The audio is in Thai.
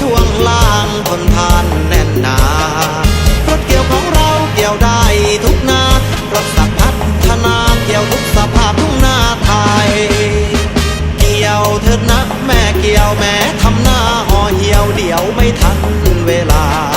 ช่วงล่างทนทานแน่นหนารถเกี่ยวของเราเกี่ยวได้ทุกนารถสักพัฒนาเกี่ยวทุกสภาพทุกนาไทย เกี่ยวเธอดนะแม่เกี่ยวแม่ทำหน้าห่อเหี่ยวเดี๋ยวไม่ทันเวลา